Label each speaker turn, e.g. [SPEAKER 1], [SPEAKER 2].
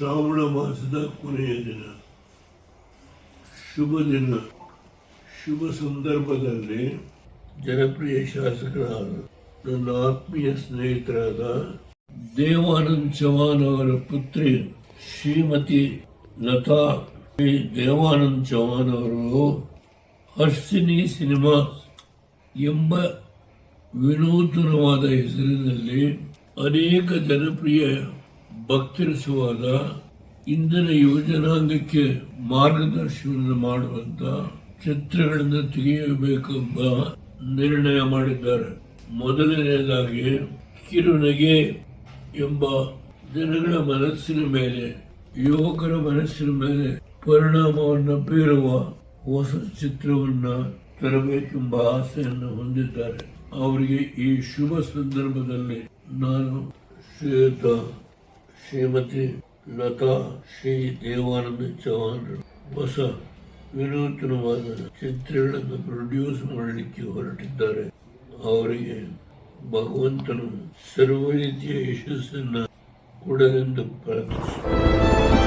[SPEAKER 1] ಶ್ರಾವಣ ಮಾಸದ ಕೊನೆಯ ದಿನ. ಶುಭ ದಿನ. ಶುಭ ಸಂದರ್ಭದಲ್ಲಿ ಜನಪ್ರಿಯ ಶಾಸಕರಾದ ನನ್ನ ಆತ್ಮೀಯ ಸ್ನೇಹಿತರಾದ ದೇವಾನಂದ್ ಚೌಹಾಣ್ ಅವರ ಪುತ್ರಿ ಶ್ರೀಮತಿ ಲತಾ ಶ್ರೀ ದೇವಾನಂದ್ ಚೌಹಾಣ್ ಅವರು ಹರ್ಷಿನಿ ಸಿನಿಮಾ ಎಂಬ ವಿನೂತನವಾದ ಹೆಸರಿನಲ್ಲಿ ಅನೇಕ ಜನಪ್ರಿಯ ಭಕ್ತರಿಸುವಾದ ಇಂದಿನ ಯುವಜನಾಂಗಕ್ಕೆ ಮಾರ್ಗದರ್ಶನ ಮಾಡುವಂತ ಚಿತ್ರಗಳನ್ನು ತೆಗೆಯಬೇಕೆಂಬ ನಿರ್ಣಯ ಮಾಡಿದ್ದಾರೆ. ಮೊದಲನೆಯದಾಗಿ ಕಿರುನಗೆ ಎಂಬ ಜನಗಳ ಮನಸ್ಸಿನ ಮೇಲೆ, ಯುವಕರ ಮನಸ್ಸಿನ ಮೇಲೆ ಪರಿಣಾಮವನ್ನು ಬೀರುವ ಹೊಸ ಚಿತ್ರವನ್ನ ತರಬೇಕೆಂಬ ಆಸೆಯನ್ನು ಹೊಂದಿದ್ದಾರೆ. ಅವರಿಗೆ ಈ ಶುಭ ಸಂದರ್ಭದಲ್ಲಿ ನಾನು ಶ್ರೀಯುತ ಶ್ರೀಮತಿ ಲತಾ ಶ್ರೀ ದೇವಾನಂದ ಚೌಹಾಣ್ ಹೊಸ ವಿನೂತನವಾದ ಚಿತ್ರಗಳನ್ನು ಪ್ರೊಡ್ಯೂಸ್ ಮಾಡಲಿಕ್ಕೆ ಹೊರಟಿದ್ದಾರೆ. ಅವರಿಗೆ ಭಗವಂತನು ಸರ್ವ ರೀತಿಯ ಯಶಸ್ಸನ್ನು ಕೊಡಲೆಂದು ಪ್ರಾರ್ಥಿಸುತ್ತೇನೆ